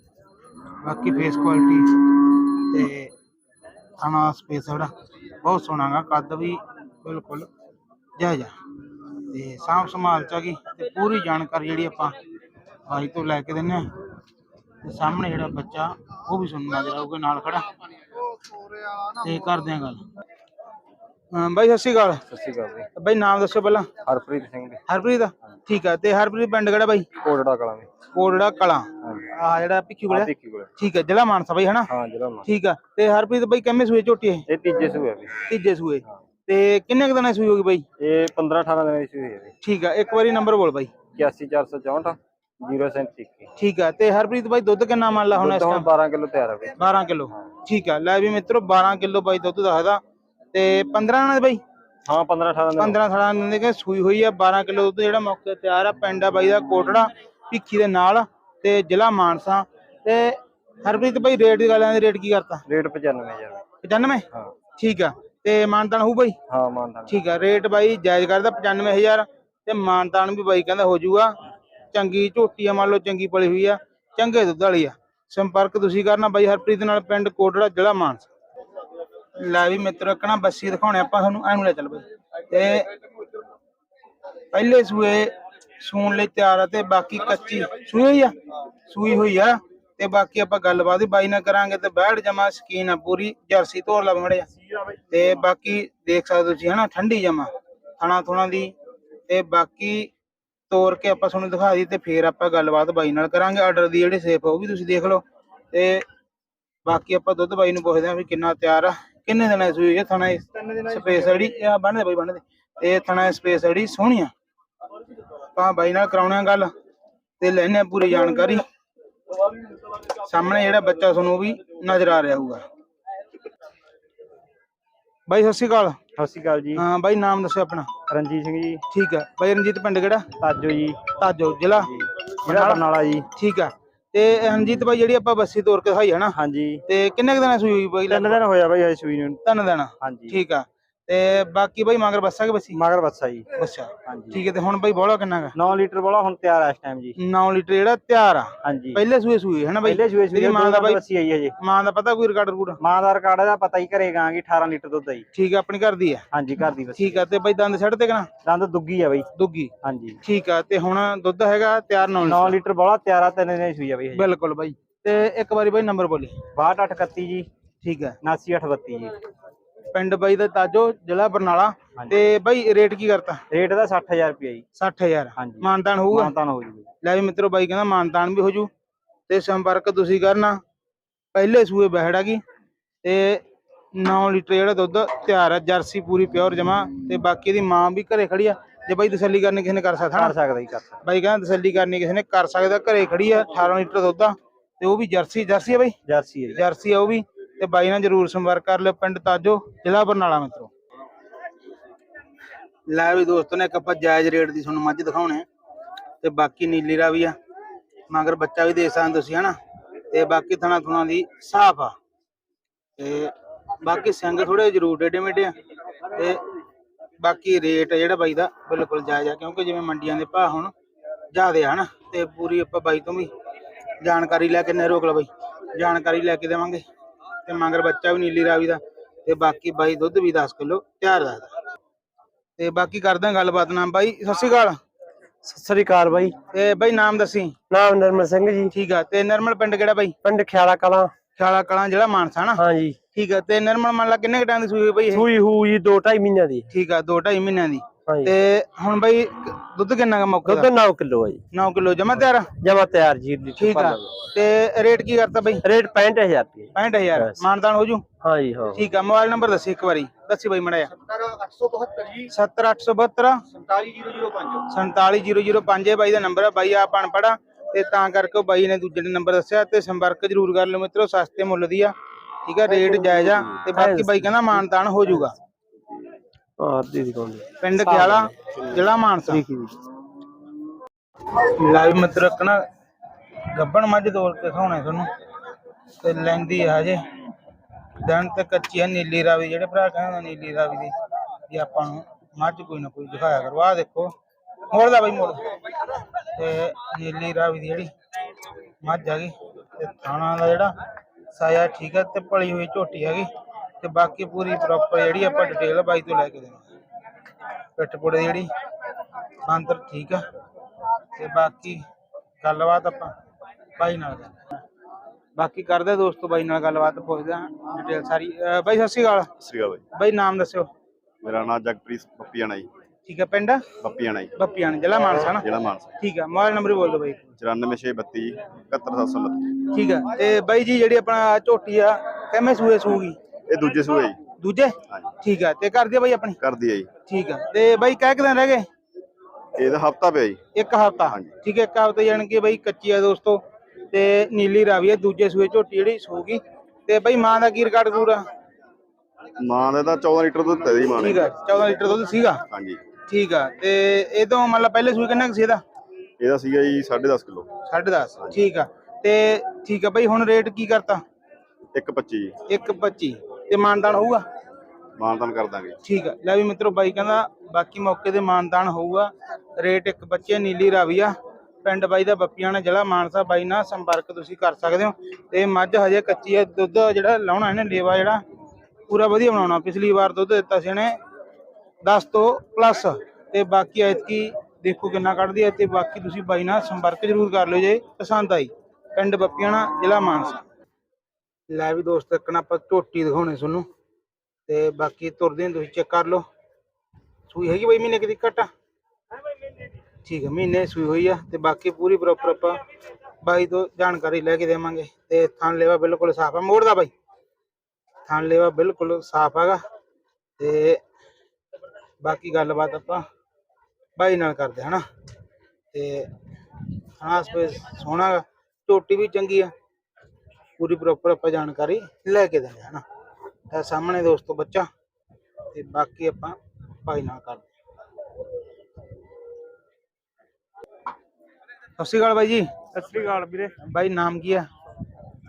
A: ਬਾਕੀ ਫੇਸ ਕੁਆਲਿਟੀ ਤੇ ਥਣਾ ਸਪੇਸ ਜਿਹੜਾ, ਬਹੁਤ ਸੋਹਣਾ ਗਾ ਕੱਦ ਵੀ ਬਿਲਕੁਲ ਜਾਇਜ਼ ਆ। ਤੇ ਸਾਂਭ ਸੰਭਾਲ ਚ ਆ ਗਈ ਤੇ ਪੂਰੀ ਜਾਣਕਾਰੀ ਜਿਹੜੀ ਆਪਾਂ ਬਾਈ ਤੋਂ ਲੈ ਕੇ ਦਿੰਨੇ ਆ ਤੇ ਸਾਹਮਣੇ ਜਿਹੜਾ ਬੱਚਾ ਉਹ ਵੀ ਤੁਹਾਨੂੰ ਨਜ਼ਰ ਆਊਗਾ ਨਾਲ ਖੜਾ। ਤੇ ਕਰਦੇ ਆ ਗੱਲ। ਹਾਂ ਬਾਈ ਸਤਿ ਸ਼੍ਰੀ ਅਕਾਲ।
D: ਸਤਿ ਸ਼੍ਰੀ ਅਕਾਲ ਜੀ।
A: ਬਾਈ ਨਾਮ ਦੱਸੋ ਪਹਿਲਾਂ।
D: ਹਰਪ੍ਰੀਤ ਸਿੰਘ ਜੀ।
A: ਹਰਪ੍ਰੀਤ? ਠੀਕ ਆ ਤੇ ਹਰਪ੍ਰੀਤ ਪਿੰਡ ਕਿਹੜਾ ਬਾਈ?
D: ਕੋਟੜਾ ਕਲਾਂ ਦੇ
A: ਕੋੜੜਾ ਕਲਾਂ। ਆ ਜਿਹੜਾ ਪਿੱਛੂ ਕੋਲ
D: ਦੇਖੀ ਕੋਲ।
A: ਠੀਕ ਆ ਜ਼ਿਲ੍ਹਾ ਮਾਨਸਾ ਬਾਈ ਹਨਾ?
D: ਹਾਂ ਜਿਹੜਾ ਮਾ
A: ਠੀਕ ਆ ਤੇ ਹਰਪ੍ਰੀਤ ਬਾਈ ਕਿੰਨੇ ਸੂਏ ਝੋਟੀ ਇਹ
D: ਇਹ ਤੀਜੇ ਸੂਏ ਵੀ
A: ਤੀਜੇ ਸੂਏ। ਤੇ ਕਿੰਨੇ ਕੁ ਦਿਨਾਂ ਦੀ ਸੂਈ ਹੋਗੀ ਬਾਈ?
D: ਇਹ 15 18 ਦਿਨਾਂ ਦੀ ਸੂਈ ਹੈ
A: ਠੀਕ ਆ ਇੱਕ ਵਾਰੀ ਨੰਬਰ ਬੋਲ ਬਾਈ।
D: 81464 037
A: ਠੀਕ ਆ ਤੇ ਹਰਪ੍ਰੀਤ ਬਾਈ ਦੁੱਧ ਕਿੰਨਾ ਮੰਨ ਲਾ ਹੁਣ ਇਸ ਟਾਈਮ
D: 12 ਕਿਲੋ ਤਿਆਰ ਹੈ
A: 12 ਕਿਲੋ। ਠੀਕ ਆ ਲੈ ਵੀ ਮਿੱਤਰੋ 12 ਕਿਲੋ ਬਾਈ ਦੁੱਧ ਦੱਸਦਾ। ਤੇ 15 ਨਾਲ ਬਾਈ?
D: ਹਾਂ 15 18 ਦਿਨ
A: 15 18 ਦਿਨ ਦੇ ਕੇ ਸੂਈ ਹੋਈ ਆ 12 ਕਿਲੋ ਦੁੱਧ ਜਿਹੜਾ ਮੌਕੇ ਤਿਆਰ ਆ ਪਿੰਡ ਆ ਬਾਈ ਦਾ ਕੋਟੜਾ ਭਿੱਖੀ ਦੇ ਨਾਲ ਤੇ ਜ਼ਿਲ੍ਹਾ ਮਾਨਸਾ। ਤੇ ਹਰਪ੍ਰੀਤ ਬਾਈ ਰੇਟ ਦੀ ਗੱਲ ਆਂ ਰੇਟ ਕੀ ਕਰਤਾ?
D: ਰੇਟ 95000
A: 95
D: ਹਾਂ।
A: ਠੀਕ ਆ ਤੇ ਮਾਨਤਾਨ ਹੋਊ ਬਾਈ?
D: ਹਾਂ ਮਾਨਦਾਨ
A: ਠੀਕ ਆ ਰੇਟ ਬਾਈ ਜਾਇਜ਼ ਕਰਦਾ 95000 ਤੇ ਮਾਨਤਾਨ ਵੀ ਬਾਈ ਕਹਿੰਦਾ ਹੋ ਜਾਊਗਾ। ਚੰਗੀ ਝੋਟੀ ਆ, ਮੰਨ ਲਓ ਚੰਗੀ ਪਲੀ ਹੋਈ ਆ, ਚੰਗੇ ਦੁੱਧ ਵਾਲੀ ਆ। ਸੰਪਰਕ ਤੁਸੀਂ ਕਰਨਾ ਬਾਈ ਹਰਪ੍ਰੀਤ ਨਾਲ, ਪਿੰਡ ਕੋਟੜਾ, ਜ਼ਿਲ੍ਹਾ ਮਾਨਸਾ। ਲੈ ਵੀ ਮਿੱਤਰੋ ਕਹਣਾ ਬੱਸੀ ਦਿਖਾਉਣੇ ਆਪਾਂ ਤੁਹਾਨੂੰ ਐਨੂੰ ਲੈ ਚੱਲ ਬਾਈ। ਤੇ ਪਹਿਲੇ ਸੂਏ ਸੂਣ ਲਈ ਤਿਆਰ ਆ ਤੇ ਬਾਕੀ ਕੱਚੀ ਸੂਈ ਹੋਈ ਆ? ਸੂਈ ਹੋਈ ਆ। ਤੇ ਬਾਕੀ ਆਪਾਂ ਗੱਲਬਾਤ ਬਾਈ ਨਾਲ ਕਰਾਂਗੇ ਤੇ ਬੈਠ ਜਮਾ, ਸਕੀਨ ਆ ਪੂਰੀ, ਜਰਸੀ ਧੋਰ ਲਾ ਮੜਿਆ। ਤੇ ਬਾਕੀ ਦੇਖ ਸਕਦੇ ਤੁਸੀਂ ਹਨਾ, ਠੰਡੀ ਜਮਾ ਥਣਾ ਥੁਣਾ ਦੀ। ਤੇ ਬਾਕੀ ਤੋੜ ਕੇ ਆਪਾਂ ਤੁਹਾਨੂੰ ਦਿਖਾ ਦੀ ਤੇ ਫੇਰ ਆਪਾਂ ਗੱਲਬਾਤ ਬਾਈ ਨਾਲ ਕਰਾਂਗੇ। ਆਰਡਰ ਦੀ ਜਿਹੜੀ ਸੇਫ ਉਹ ਵੀ ਤੁਸੀਂ ਦੇਖ ਲਓ। ਤੇ ਬਾਕੀ ਆਪਾਂ ਦੁੱਧ ਬਾਈ ਨੂੰ ਪੁੱਛਦੇ ਆਂ ਵੀ ਕਿੰਨਾ ਤਿਆਰ ਆ ਕਿੰਨੇ ਦਿਨਾਂ ਦੀ ਸੂਈ ਹੈ ਥਣਾ ਸਪੇਸ ਜਿਹੜੀ ਆ ਬੰਨਦੇ ਬਾਈ ਬੰਨਦੇ ਤੇ ਥਣਾ ਸਪੇਸ ਜਿਹੜੀ ਸੋਹਣੀ ਆ। ਆਪਾਂ ਬਾਈ ਨਾਲ ਕਰਾਉਣੇ ਆ ਗੱਲ ਤੇ ਲੈਣੇ ਪੂਰੀ ਜਾਣਕਾਰੀ। ਸਾਹਮਣੇ ਜਿਹੜਾ ਬੱਚਾ ਤੁਹਾਨੂੰ ਵੀ ਨਜ਼ਰ ਆ ਰਿਹਾ ਹੋਊਗਾ। ਬਾਈ ਸਤਿ ਸ਼੍ਰੀ ਅਕਾਲ।
B: ਸਤਿ ਸ਼੍ਰੀ ਅਕਾਲ ਜੀ।
A: ਹਾਂ ਬਾਈ ਨਾਮ ਦੱਸੋ ਆਪਣਾ।
B: ਰਣਜੀਤ ਸਿੰਘ ਜੀ।
A: ਠੀਕ ਆ ਬਾਈ ਰਣਜੀਤ ਪਿੰਡ ਕਿਹੜਾ?
B: ਤਾਜੋ ਜੀ।
A: ਤਾਜੋ ਜ਼ਿਲ੍ਹਾ?
B: ਜ਼ਿਲ੍ਹਾ ਬਰਨਾਲਾ ਜੀ।
A: ਠੀਕ ਆ ਤੇ ਰਣਜੀਤ ਬਾਈ ਜਿਹੜੀ ਆਪਾਂ ਬੱਸੀ ਤੋਰ ਕੇ ਦਿਖਾਈ ਹੈ ਨਾ?
B: ਹਾਂਜੀ।
A: ਤੇ ਕਿੰਨੇ ਕੁ ਦਿਨਾਂ ਸੂਈ ਹੋਈ ਬਾਈ?
B: ਤਿੰਨ ਦਿਨ ਹੋਇਆ ਬਾਈ ਹਜੇ ਸੂਈ ਨੂੰ
A: ਤਿੰਨ ਦਿਨ।
B: ਹਾਂਜੀ।
A: ਠੀਕ ਆ। ਤੇ ਬਾਕੀ ਬਾਈ ਮਗਰ ਬੱਸਾ ਕਿ ਬੱਸੀ?
B: ਮਗਰ ਬੱਸਾ ਜੀ।
A: ਬੱਸਾ।
B: ਹਾਂਜੀ।
A: ਠੀਕ ਹੈ ਤੇ ਹੁਣ ਬਾਈ ਬੋਲਾ ਕਿੰਨਾ ਗਾ
B: 9 ਲੀਟਰ ਵਾਲਾ ਹੁਣ ਤਿਆਰ ਆ ਇਸ ਟਾਈਮ ਜੀ।
A: 9 ਲੀਟਰ ਜਿਹੜਾ ਤਿਆਰ ਆ।
B: ਹਾਂਜੀ।
A: ਪਹਿਲੇ ਸੂਏ ਸੂਏ ਹੈ ਨਾ ਬਾਈ?
B: ਪਹਿਲੇ ਸੂਏ
A: ਤੇਰੀ ਮਾਂ ਦਾ ਬਾਈ
B: ਬੱਸੀ ਆਈ ਹਜੇ
A: ਮਾਂ ਦਾ ਪਤਾ ਕੋਈ ਰਿਕਾਰਡ ਰੂਡ
B: ਮਾਂ ਦਾ ਰਿਕਾਰਡ ਦਾ ਪਤਾ ਹੀ ਘਰੇ ਗਾਂਗੀ 18 ਲੀਟਰ ਦੁੱਧ ਆ ਜੀ।
A: ਠੀਕ ਆ ਆਪਣੀ ਘਰ ਦੀ ਆ?
B: ਹਾਂਜੀ ਘਰ ਦੀ ਬੱਸੀ
A: ਠੀਕ ਆ ਤੇ ਬਾਈ ਦੰਦ ਛੱਡ ਤੇ ਕਨਾ
B: ਦੰਦ ਦੁੱਗੀ ਆ ਬਾਈ।
A: ਦੁੱਗੀ।
B: ਹਾਂਜੀ।
A: ਠੀਕ ਆ ਤੇ ਹੁਣ ਦੁੱਧ ਹੈਗਾ ਤਿਆਰ 9
B: 9 ਲੀਟਰ ਵਾਲਾ ਤਿਆਰ ਆ ਤਿੰਨ ਦਿਨ ਦੀ ਸੂਈ ਆ ਬਾਈ
A: ਬਿਲਕੁਲ ਬਾਈ। ਤੇ ਇੱਕ ਵਾਰੀ ਬਾਈ ਨੰਬਰ ਬੋਲੀ।
B: 6231 ਜੀ।
A: ਠੀਕ ਆ।
B: 7832 ਜੀ।
A: ਪਿੰਡ ਬਾਈ ਦਾ ਤਾਜੋ ਜ਼ਿਲ੍ਹਾ ਬਰਨਾਲਾ। ਤੇ ਬਾਈ ਰੇਟ ਕੀ ਕਰਤਾ?
B: ਰੇਟ ਦਾ 60000 ਰੁਪਏ ਜੀ।
A: 60000
B: ਹਾਂਜੀ।
A: ਮਾਨਤਾਨ ਹੋਊਗਾ?
B: ਮਾਨਤਾਨ ਹੋ ਜੂਗੀ
A: ਲੈ ਵੀ ਮਿੱਤਰੋ ਬਾਈ ਕਹਿੰਦਾ ਮਾਨਤਾਨ ਵੀ ਹੋ ਜੂ ਤੇ ਸੰਪਰਕ ਤੁਸੀਂ ਕਰਨਾ। ਪਹਿਲੇ ਸੂਏ ਬਹਿੜਾ ਕੀ ਤੇ 9 ਲੀਟਰ ਜਿਹੜਾ ਦੁੱਧ ਤਿਆਰ ਹੈ ਜਰਸੀ ਪੂਰੀ ਪਿਓਰ ਜਮਾ। ਤੇ ਬਾਕੀ ਦੀ ਮਾਂ ਵੀ ਘਰੇ ਖੜੀ ਆ। ਜੇ ਬਾਈ ਤਸੱਲੀ ਕਰਨੀ ਕਿਸੇ ਨੇ ਕਰ ਸਕਦਾ
B: ਕਰ ਸਕਦਾ ਜੀ ਕਰ ਸਕਦਾ।
A: ਬਾਈ ਕਹਿੰਦਾ ਤਸੱਲੀ ਕਰਨੀ ਕਿਸੇ ਨੇ ਕਰ ਸਕਦਾ ਘਰੇ ਖੜੀ ਆ 18 ਲੀਟਰ ਦੁੱਧ ਆ। ਤੇ ਉਹ ਵੀ ਜਰਸੀ ਜਰਸੀ ਆ ਬਾਈ?
B: ਜਰਸੀ ਹੈ ਜੀ।
A: ਜਰਸੀ ਆ ਉਹ ਵੀ। ਤੇ ਬਾਈ ਨਾਲ ਜਰੂਰ ਸੰਪਰਕ ਕਰ ਲਿਓ ਪਿੰਡ ਤਾਜੋ, ਜ਼ਿਲ੍ਹਾ ਬਰਨਾਲਾ ਮਿੱਤਰੋ। ਲੈ ਵੀ ਦੋਸਤੋ ਨੇ ਇੱਕ ਆਪਾਂ ਜਾਇਜ਼ ਰੇਟ ਦੀ ਤੁਹਾਨੂੰ ਮੱਝ ਦਿਖਾਉਣੇ ਆ। ਤੇ ਬਾਕੀ ਨੀਲੀ ਰਾਵੀ ਆ, ਮਗਰ ਬੱਚਾ ਵੀ ਦੇ ਸਕਦੇ ਤੁਸੀਂ, ਹਨਾ? ਤੇ ਬਾਕੀ ਥਣਾ ਥੁਣਾ ਦੀ ਸਾਫ਼ ਆ। ਤੇ ਬਾਕੀ ਸਿੰਘ ਥੋੜੇ ਜਰੂਰ ਡੇਡੇ ਮੇਡੇ ਆ। ਤੇ ਬਾਕੀ ਰੇਟ ਜਿਹੜਾ ਬਾਈ ਦਾ ਬਿਲਕੁਲ ਜਾਇਜ਼ ਆ, ਕਿਉਂਕਿ ਜਿਵੇਂ ਮੰਡੀਆਂ ਦੇ ਭਾਅ ਹੁਣ ਜ਼ਿਆਦੇ ਆ ਤੇ ਪੂਰੀ ਆਪਾਂ ਬਾਈ ਤੋਂ ਵੀ ਜਾਣਕਾਰੀ ਲੈ ਕੇ ਨੇ ਰੋਕ ਲਾ ਬਾਈ, ਜਾਣਕਾਰੀ ਲੈ ਕੇ ਦੇਵਾਂਗੇ। ਤੇ ਮਗਰ ਬੱਚਾ ਵੀ ਨੀਲੀ ਰਾਵੀ ਦਾ ਤੇ ਬਾਕੀ ਬਾਈ ਦੁੱਧ ਵੀ 10 ਕਿਲੋ ਤਿਆਰ ਰੱਖਦਾ ਤੇ ਬਾਕੀ ਕਰਦੇ ਹਾਂ ਗੱਲਬਾਤ ਨਾਮ ਬਾਈ ਸਤਿ ਸ਼੍ਰੀ ਅਕਾਲ।
D: ਸਤਿ ਸ੍ਰੀ ਅਕਾਲ ਬਾਈ।
A: ਤੇ ਬਾਈ ਨਾਮ ਦੱਸੀ।
D: ਨਾਮ ਨਿਰਮਲ ਸਿੰਘ ਜੀ।
A: ਠੀਕ ਆ ਤੇ ਨਿਰਮਲ ਪਿੰਡ ਕਿਹੜਾ ਬਾਈ?
D: ਪਿੰਡ ਖਿਆਲਾ ਕਲਾਂ।
A: ਖਿਆਲਾ ਕਲਾਂ ਜਿਹੜਾ ਮਾਨਸਾ ਨਾ?
D: ਹਾਂਜੀ।
A: ਠੀਕ ਆ ਤੇ ਨਿਰਮਲ ਮੰਨ ਲਾ ਕਿੰਨੇ ਟਾਈਮ ਦੀ ਸੂਈ ਬਾਈ
D: ਸੂਈ ਹੂ ਜੀ 2.5 ਮਹੀਨਿਆਂ ਦੀ।
A: ਠੀਕ ਆ 2 2.5 ਮਹੀਨਿਆਂ ਦੀ। ਤੇ ਹੁਣ ਬਾਈ ਦੁੱਧ ਕਿੰਨਾ ਕ ਮੌਕੇ
D: ਦੁੱਧ
A: ਦਾ
D: 9 ਕਿਲੋ ਹੈ ਜੀ।
A: 9 ਕਿਲੋ ਜਮਾ ਤਿਆਰ ਆ?
D: ਜਮਾ ਤਿਆਰ ਜੀ ਦੀ
A: ਠੀਕ ਆ। ਤੇ ਰੇਟ ਕੀ ਕਰਤਾ ਬਾਈ?
D: ਰੇਟ 65000 ਰੁਪਏ।
A: 65000
D: Yes.
A: ਮਾਨਦਾਨ ਹੋ ਜੂ?
D: ਹਾਂਜੀ ਹਾਂ।
A: ਠੀਕ ਆ ਮੋਬਾਈਲ ਨੰਬਰ ਦੱਸੀ ਇੱਕ ਵਾਰੀ। ਦੱਸੀ ਬਾਈ ਮੜਿਆ 70872 47005 ਇਹ ਬਾਈ ਦਾ ਨੰਬਰ ਹੈ ਬਾਈ ਆਪ ਅਨਪੜਾ ਤੇ ਤਾਂ ਕਰਕੇ ਉਹ ਬਾਈ ਨੇ ਦੂਜੇ ਨੇ ਨੰਬਰ ਦੱਸਿਆ ਤੇ ਸੰਪਰਕ ਜ਼ਰੂਰ ਕਰ ਲਿਓ ਮਿੱਤਰੋ ਸਸਤੇ ਮੁੱਲ ਦੀ ਆ। ਠੀਕ ਆ ਰੇਟ ਜਾਇਜ਼ ਆ। ਤੇ ਬਾਕੀ ਬਾਈ ਕਹਿੰਦਾ ਮਾਨਤਾਨ ਹੋ ਜਾਊਗਾ
D: ਦੀ
A: ਪਿੰਡ ਖਿਆਲਾ ਜ਼ਿਲ੍ਹਾ ਮਾਨਸਾ। ਲਾਈਵ ਮਿੱਤਰੋ ਇੱਕ ਨਾ ਗੱਬਣ ਮੱਝ ਤੋਲ ਕੇ ਖਾਉਣੇ ਤੁਹਾਨੂੰ ਤੇ ਲੈਂਦੀ ਆ ਹਜੇ। ਦਿਨ ਤੇ ਕੱਚੀ ਆ ਨੀਲੀ ਰਾਵੀ ਜਿਹੜੇ ਭਰਾ ਕਹਿੰਦੇ ਨੀਲੀ ਰਾਵੀ ਦੀ ਵੀ ਆਪਾਂ ਨੂੰ ਮੱਝ ਕੋਈ ਨਾ ਕੋਈ ਦਿਖਾਇਆ ਕਰੋ। ਆਹ ਦੇਖੋ ਮੋੜਦਾ ਬਾਈ ਮੋੜ। ਤੇ ਨੀਲੀ ਰਾਵੀ ਦੀ ਜਿਹੜੀ ਮੱਝ ਹੈਗੀ ਤੇ ਥਾਣਾ ਦਾ ਜਿਹੜਾ ਸਾਇਆ ਠੀਕ ਹੈ ਤੇ ਭਲੀ ਹੋਈ ਝੋਟੀ ਹੈਗੀ ਤੇ ਬਾਕੀ ਪੂਰੀ ਪ੍ਰੋਪਰ ਜਿਹੜੀ ਆਪਾਂ ਡਿਟੇਲ ਬਾਈ ਤੋਂ ਲੈ ਕੇ ਦੇਵਾਂਗੇ ਪਿੱਠ ਪੁੜੇ ਜਿਹੜੀ ਬਾਂਦਰ ਠੀਕ ਆ। ਤੇ ਬਾਕੀ ਗੱਲਬਾਤ ਆਪਾਂ ਬਾਈ ਨਾਲ। ਬਾਕੀ ਕਰਦੇ ਦੋਸਤੋ ਬਾਈ ਨਾਲ ਗੱਲਬਾਤ ਪੁੱਛਦੇ ਆ ਡਿਟੇਲ ਸਾਰੀ। ਬਾਈ ਸਤਿ ਸ਼੍ਰੀ ਅਕਾਲ।
E: ਸ੍ਰੀ ਅਕਾਲ ਬਾਈ।
A: ਬਾਈ ਨਾਮ ਦੱਸਿਓ।
E: ਮੇਰਾ ਨਾਮ ਜਗਪ੍ਰੀਤ ਬੱਪੀਆਣਾ ਜੀ।
A: ਠੀਕ ਹੈ ਪਿੰਡ?
E: ਬੱਪੀਆਣਾ ਜੀ।
A: ਬੱਪੀਆਣ ਜ਼ਿਲ੍ਹਾ ਮਾਨਸਾ ਨਾ?
E: ਜ਼ਿਲ੍ਹਾ ਮਾਨਸਾ।
A: ਠੀਕ ਹੈ ਮੋਬਾਈਲ ਨੰਬਰ ਬੋਲ ਦਿਓ ਬਾਈ।
E: 94632 71729
A: ਠੀਕ ਹੈ ਤੇ ਬਾਈ ਜੀ ਜਿਹੜੀ ਆਪਣਾ ਝੋਟੀ ਆ ਕਿਵੇਂ ਸੂਏ ਸੂਗੀ?
E: ਇਹ ਦੂਜੇ ਸੂਏ ਜੀ।
A: ਦੂਜੇ? ਠੀਕ ਹੈ ਤੇ ਕਰ ਦਿਓ ਬਾਈ ਆਪਣੀ?
E: ਕਰਦੀ ਹੈ ਜੀ।
A: ਠੀਕ ਹੈ ਤੇ ਬਾਈ ਕਹਿ ਕਿ ਦਿਨ ਰਹਿ ਗਏ?
E: ਇਹਦਾ ਹਫਤਾ ਪਿਆ ਜੀ।
A: ਇੱਕ ਹਫਤਾ।
E: ਹਾਂਜੀ।
A: ਠੀਕ ਹੈ ਇੱਕ ਹਫਤਾ ਜਾਣ ਕੇ ਬਾਈ ਕੱਚੀ ਆ ਦੋਸਤੋ ਤੇ ਨੀਲੀ ਰਾਵੀ ਆ ਦੂਜੇ ਸੂਏ ਝੋਟੀ ਜਿਹੜੀ ਸੂਗੀ। ਤੇ ਬਾਈ ਮਾਂ ਦਾ ਕੀ ਰਿਕਾਰਡ ਪੂਰਾ
E: ਮਾਂ ਦਾ ਤਾਂ 14 ਲੀਟਰ ਦੁੱਧ ਹੈ ਜੀ ਮਾਂ ਨੇ।
A: ਠੀਕ ਆ 14 ਲੀਟਰ ਦੁੱਧ ਸੀਗਾ?
E: ਹਾਂਜੀ।
A: ਠੀਕ ਆ ਤੇ ਇਹ ਤੋਂ ਮਤਲਬ ਪਹਿਲੇ ਸੂਏ ਕਿੰਨਾ ਕੁ ਸੀ ਇਹਦਾ?
E: ਇਹਦਾ ਸੀਗਾ ਜੀ 10.5 ਕਿਲੋ।
A: 10.5 ਠੀਕ ਆ ਤੇ ਠੀਕ ਆ ਬਾਈ ਹੁਣ ਰੇਟ ਕੀ ਕਰਤਾ?
E: 1.25 ਜੀ।
A: 1.25 ਤੇ ਮਾਨਦਾਨ ਹੋਊਗਾ?
E: ਮਾਨਤਾਨ ਕਰ ਦਾਂਗੇ।
A: ਠੀਕ ਆ। ਲੈ ਵੀ ਮਿੱਤਰੋ ਬਾਈ ਕਹਿੰਦਾ ਬਾਕੀ ਮੌਕੇ ਤੇ ਮਾਨਦਾਨ ਹੋਊਗਾ। ਰੇਟ ਇੱਕ ਬੱਚੇ ਨੀਲੀ ਰਾਵੀ ਆ ਪਿੰਡ ਬਾਈ ਦਾ ਬੱਪੀਆਣਾ ਜ਼ਿਲ੍ਹਾ ਮਾਨਸਾ। ਬਾਈ ਨਾਲ ਸੰਪਰਕ ਤੁਸੀਂ ਕਰ ਸਕਦੇ ਹੋ। ਤੇ ਮੱਝ ਹਜੇ ਕੱਚੀ ਆ ਦੁੱਧ ਜਿਹੜਾ ਲਾਉਣਾ ਇਹਨੇ ਲੇਵਾ ਜਿਹੜਾ ਪੂਰਾ ਵਧੀਆ ਬਣਾਉਣਾ। ਪਿਛਲੀ ਵਾਰ ਦੁੱਧ ਦਿੱਤਾ ਸੀ ਇਹਨੇ 10 ਤੋਂ ਪਲੱਸ ਤੇ ਬਾਕੀ ਐਤਕੀ ਦੇਖੋ ਕਿੰਨਾ ਕੱਢਦੀ ਹੈ ਤੇ ਬਾਕੀ ਤੁਸੀਂ ਬਾਈ ਨਾਲ ਸੰਪਰਕ ਜ਼ਰੂਰ ਕਰ ਲਿਓ ਜੇ ਪਸੰਦ ਆਈ। ਪਿੰਡ ਬੱਪੀਆਣਾ ਜ਼ਿਲ੍ਹਾ ਮਾਨਸਾ। ਲੈ ਵੀ ਦੋਸਤ ਇੱਕ ਨਾ ਆਪਾਂ ਝੋਟੀ ਦਿਖਾਉਣੇ ਤੁਹਾਨੂੰ ਤੇ ਬਾਕੀ ਤੁਰਦੇ ਨੂੰ ਤੁਸੀਂ ਚੈੱਕ ਕਰ ਲਓ। ਸੂਈ ਹੈਗੀ ਬਾਈ ਮਹੀਨੇ ਕਿਦੀ ਘਟਾ? ਠੀਕ ਹੈ ਮਹੀਨੇ ਸੂਈ ਹੋਈ ਆ ਤੇ ਬਾਕੀ ਪੂਰੀ ਪ੍ਰੋਪਰ ਆਪਾਂ ਬਾਈ ਤੋਂ ਜਾਣਕਾਰੀ ਲੈ ਕੇ ਦੇਵਾਂਗੇ ਤੇ ਥਣ ਲੇਵਾ ਬਿਲਕੁਲ ਸਾਫ਼ ਆ। ਮੋੜਦਾ ਬਾਈ। ਥਣ ਲੇਵਾ ਬਿਲਕੁਲ ਸਾਫ਼ ਹੈਗਾ ਤੇ ਬਾਕੀ ਗੱਲਬਾਤ ਆਪਾਂ ਬਾਈ ਨਾਲ ਕਰਦੇ ਹਨਾ? ਤੇ ਖਾਸ ਪੇ ਸੋਹਣਾ ਗਾ, ਝੋਟੀ ਵੀ ਚੰਗੀ ਆ। ਪੂਰੀ ਪ੍ਰੋਪਰ ਆਪਾਂ ਜਾਣਕਾਰੀ ਲੈ ਕੇ ਦਿੰਦੇ ਹਨਾ ਇਹ ਸਾਹਮਣੇ ਦੋਸਤੋ ਬੱਚਾ ਤੇ ਬਾਕੀ ਆਪਾਂ ਬਾਈ ਨਾਲ ਕਰਦੇ ਸਤਿ ਸ਼੍ਰੀ ਅਕਾਲ ਬਾਈ ਜੀ
C: ਸਤਿ ਸ੍ਰੀ ਅਕਾਲ ਵੀਰੇ
A: ਬਾਈ ਨਾਮ ਕੀ ਆ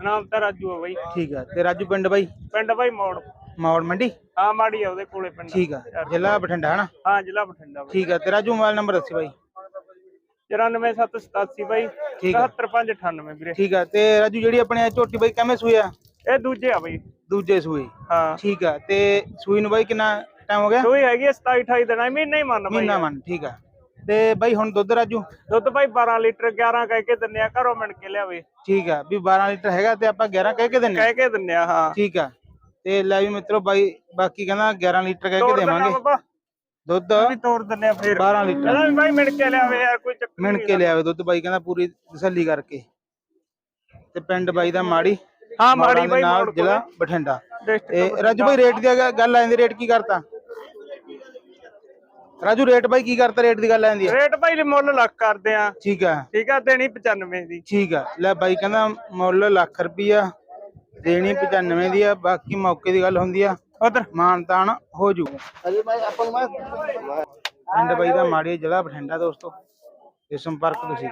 C: ਨਾਮ ਤਾਂ ਰਾਜੂ ਆ ਬਾਈ
A: ਠੀਕ ਆ ਤੇ ਰਾਜੂ ਪਿੰਡ ਬਾਈ
C: ਪਿੰਡ ਬਾਈ ਮੋੜ
A: ਮੌੜ ਮੰਡੀ
C: ਆ ਮਾੜੀ ਆ ਉਹਦੇ ਕੋਲੇ ਪਿੰਡ
A: ਠੀਕ ਆ ਜ਼ਿਲ੍ਹਾ ਬਠਿੰਡਾ ਹਨਾ
C: ਹਾਂ ਜ਼ਿਲ੍ਹਾ ਬਠਿੰਡਾ ਬਾਈ
A: ਠੀਕ ਆ ਤੇ ਰਾਜੂ ਮੋਬਾਈਲ ਨੰਬਰ ਦੱਸੀ ਬਾਈ
C: 94787 ਬਾਈ।
A: ਠੀਕ ਆ।
C: 71598 ਵੀਰੇ।
A: ਠੀਕ ਆ। ਤੇ ਰਾਜੂ ਜਿਹੜੀ ਆਪਣੇ ਝੋਟੀ ਬਾਈ ਕਿਵੇਂ ਸੂਈ ਆ?
C: ਇਹ ਦੂਜੇ ਆ ਬਾਈ।
A: ਦੂਜੇ ਸੂਈ।
C: ਹਾਂ।
A: ਠੀਕ ਆ। ਤੇ ਸੂਈ ਨੂੰ ਬਾਈ ਕਿੰਨਾ ਟਾਈਮ ਹੋ ਗਿਆ?
C: ਸੂਈ ਹੈਗੀ ਆ 27 28 ਦਿਨਾਂ ਮਹੀਨਾ ਹੀ ਮੰਨ ਬਾਈ।
A: ਮਹੀਨਾ ਮੰਨ ਠੀਕ ਆ। ਤੇ ਬਾਈ ਹੁਣ ਦੁੱਧ ਰਾਜੂ?
C: ਦੁੱਧ ਬਾਈ 12 ਲੀਟਰ 11 ਕਹਿ ਕੇ ਦਿੰਨੇ ਆ। ਘਰੋਂ ਮਿਣ ਕੇ ਲਿਆਵੇ।
A: ਠੀਕ ਆ। ਵੀ 12 ਲੀਟਰ ਹੈਗਾ ਤੇ ਆਪਾਂ 11 ਕਹਿ ਕੇ ਦਿੰਨੇ।
C: ਕਹਿ ਕੇ ਦਿੰਨੇ ਆ ਹਾਂ।
A: ਠੀਕ ਆ। ਤੇ ਲੈ ਵੀ ਮਿੱਤਰੋ ਬਾਈ ਬਾਕੀ ਕਹਿੰਦਾ 11 ਲੀਟਰ ਕਹਿ ਕੇ
C: ਤੋੜ ਦਿੰਨਾ
A: ਦੇਵਾਂਗੇ।
C: ਬਾਬਾ।
A: ਦੁੱਧ
C: ਵੀ ਤੋੜ ਦਿੰਨੇ ਆ ਫੇਰ।
A: 12 ਲੀਟਰ।
C: ਕਹਿੰਦਾ ਵੀ ਬਾਈ ਮਿਣ ਕੇ ਲਿਆਵੇ ਯਾਰ ਕੋਈ ਚੱਕਰ
A: ਮਿਣ ਕੇ ਲਿਆਵੇ ਦੁੱਧ ਬਾਈ ਕਹਿੰਦਾ ਪੂਰੀ ਤਸੱਲੀ ਕਰਕੇ। ਤੇ ਪਿੰਡ ਬਾਈ ਦਾ ਮਾੜੀ
C: ਹਾਂ
A: ਮੌੜਾਂ
C: ਬਾਈ
A: ਨਾਲ ਜ਼ਿਲ੍ਹਾ ਬਠਿੰਡਾ। ਤੇ ਰਾਜੂ ਬਾਈ ਰੇਟ ਦੀ ਗੱਲ ਆਂਦੀ ਰੇਟ ਕੀ ਕਰਤਾ? ਰਾਜੂ ਰੇਟ ਬਾਈ ਕੀ ਕਰਤਾ ਰੇਟ ਦੀ ਗੱਲ ਆਂਦੀ ਆ?
C: ਰੇਟ ਭਾਈ ਮੁੱਲ ਲੱਖ ਕਰਦੇ ਆ
A: ਠੀਕ ਆ।
C: ਠੀਕ ਆ ਦੇਣੀ 95 ਦੀ।
A: ਠੀਕ ਆ। ਲੈ ਬਾਈ ਕਹਿੰਦਾ ਮੁੱਲ ਲੱਖ ਰੁਪਈਆ ਦੇਣੀ 95 ਦੀ ਆ ਬਾਕੀ ਮੌਕੇ ਦੀ ਗੱਲ ਹੁੰਦੀ ਆ।
C: ਉਧਰ
A: ਮਾਨਤਾਨ ਹੋ ਜੂਗਾ ਅਜੇ ਬਾਈ ਆਪਾਂ ਨੂੰ ਪਿੰਡ ਬਾਈ ਦਾ ਮਾੜੀ ਜ਼ਿਲ੍ਹਾ ਬਠਿੰਡਾ ਦੋਸਤੋ। ਤੇ ਸੰਪਰਕ ਤੁਸੀਂ